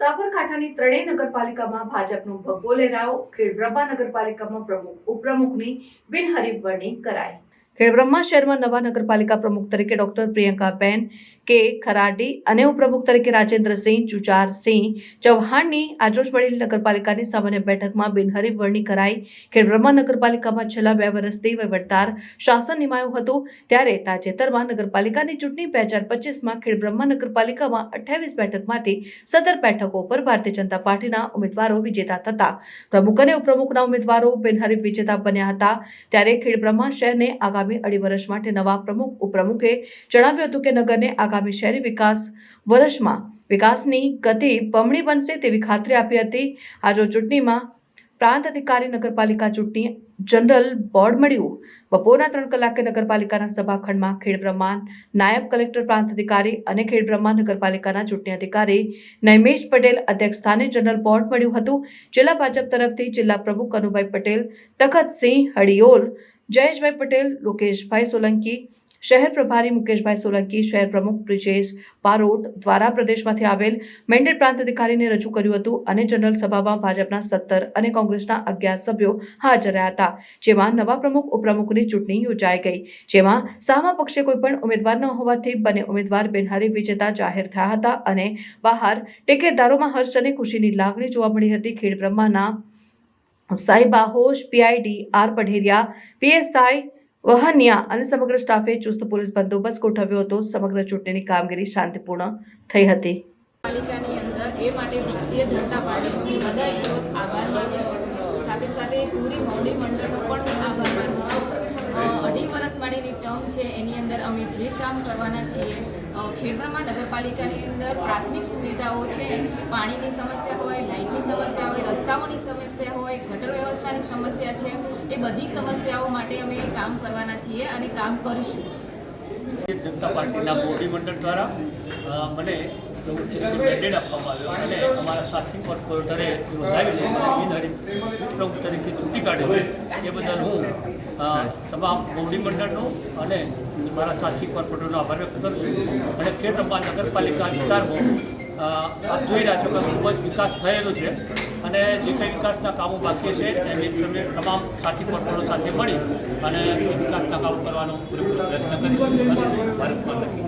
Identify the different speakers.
Speaker 1: બનાસકાંઠાની ત્રણેય નગરપાલિકામાં ભાજપનો ભગવો લહેરાયો. ખેડબ્રહ્મા નગરપાલિકામાં પ્રમુખ ઉપપ્રમુખની બિનહરીફ વરણી કરાઈ. ખેડબ્રહ્મા શહેરમાં નવા નગરપાલિકા પ્રમુખ તરીકે ડોક્ટર પ્રિયંકાબેન કે ખરાડી અને ઉપપ્રમુખ તરીકે રાજેન્દ્રસિંહ જુજારસિંહ ચૌહાણની આજરોજ મળેલી નગરપાલિકાની સામાન્ય બેઠકમાં બિનહરીફ વરણી કરાઈ. ખેડબ્રહ્મા નગરપાલિકામાં છેલ્લા બે વર્ષથી વહીવટદાર શાસન નિમાયું હતું. ત્યારે તાજેતરમાં નગરપાલિકાની ચૂંટણી બે હજાર પચીસમાં ખેડબ્રહ્મા નગરપાલિકામાં અઠ્યાવીસ બેઠકમાંથી સત્તર બેઠકો પર ભારતીય જનતા પાર્ટીના ઉમેદવારો વિજેતા થતા. પ્રમુખ અને ઉપપ્રમુખના ઉમેદવારો બિનહરીફ વિજેતા બન્યા હતા. ત્યારે ખેડબ્રહ્મા શહેરને આગામી અઢી વર્ષ માટે નવા પ્રમુખ ઉપપ્રમુખે જણાવ્યું હતું કે નગરને આગામી શહેરી વિકાસ વર્ષમાં વિકાસની ગતિ બમણી બનશે તેવી ખાતરી આપી હતી. આજે ચૂંટણીમાં પ્રાંત અધિકારી નગરપાલિકા ચૂંટણી જનરલ બોર્ડ મળ્યું. બપોરના ત્રણ કલાકે નગરપાલિકાના સભાખંડમાં ખેડબ્રહ્મા નાયબ કલેક્ટર પ્રાંત અધિકારી અને ખેડબ્રહ્મા નગરપાલિકાના ચૂંટણી અધિકારી નૈમેશ પટેલ અધ્યક્ષ સ્થાને જનરલ બોર્ડ મળ્યું હતું. જિલ્લા ભાજપ તરફથી જિલ્લા પ્રમુખ કનુભાઈ પટેલ તખતસિંહ હડિયોલ જયેશભાઈ પટેલ, લોકેશભાઈ સોલંકી, શહેર પ્રભારી મુકેશભાઈ સોલંકી, શહેર પ્રમુખ બ્રિજેશ બારોટ દ્વારા પ્રદેશમાંથી આવેલ મેન્ડેટ પ્રાંત અધિકારીને રજૂ કર્યું હતું અને જનરલ સભામાં ભાજપના સત્તર અને કોંગ્રેસના અગિયાર સભ્યો હાજર રહ્યા હતા, જેમાં નવા પ્રમુખ, ઉપપ્રમુખની ચૂંટણી યોજાઈ ગઈ, જેમાં સામા પક્ષે કોઈ પણ ઉમેદવાર ન હોવાથી બંને ઉમેદવાર બિનહરી વિજેતા જાહેર થયા હતા અને બહાર ટેકેદારોમાં હર્ષ અને ખુશીની લાગણી જોવા મળી હતી. ખેડ બ્રહ્માના ઉત્સાહી બાહોશ PID, R Padheriya PSI Vahaniya અને સમગ્ર સ્ટાફે ચુસ્ત પોલીસ બંદોબસ્ત ગોઠવ્યો હતો. સમગ્ર ચૂંટણીની કામગીરી શાંતિપૂર્ણ થઈ હતી.
Speaker 2: પાલિકાની અંદર એ માટે ભારતીય જનતા પાર્ટીનો હૃદયપૂર્વક આભાર માનું સાથે સાથે પૂરી મોવડી મંડળનો પણ આભાર માનું છું અ, અઢી વર્ષ માટેની ટર્મ છે એની અંદર અમે જે કામ કરવાના છીએ અ, ખેડબ્રહ્મા નગરપાલિકાની અંદર પ્રાથમિક સુવિધાઓ છે પાણીની સમસ્યા હોય લાઇટની સમસ્યા હોય રસ્તાઓની સમસ્યા હોય ગટર વ્યવસ્થાની સમસ્યા છે એ બધી સમસ્યાઓ માટે અમે કામ કરવાના છીએ અને કામ કરીશું.
Speaker 3: જનતા પાર્ટીના મોવડી મંડળ દ્વારા મને આપવામાં આવ્યો. અને અમારા સાક્ષી કોર્પોરેટરે નોંધાવી બિનહરીફ પ્રમુખ તરીકે ચૂંટી કાઢી એ બદલ હું તમામ મોવડી મંડળનો અને મારા સાક્ષી કોર્પોરેટરનો આભાર વ્યક્ત કરું છું. અને ખેડબ્રહ્મા નગરપાલિકા વિસ્તારમાં આપ જોઈ રહ્યા છો કે ખૂબ જ વિકાસ થયેલો છે. અને જે કંઈ વિકાસના કામો બાકી છે એની તમે તમામ સાથી કોર્પોરેટરો સાથે મળી અને વિકાસના કામો કરવાનો પ્રયત્ન કરી જય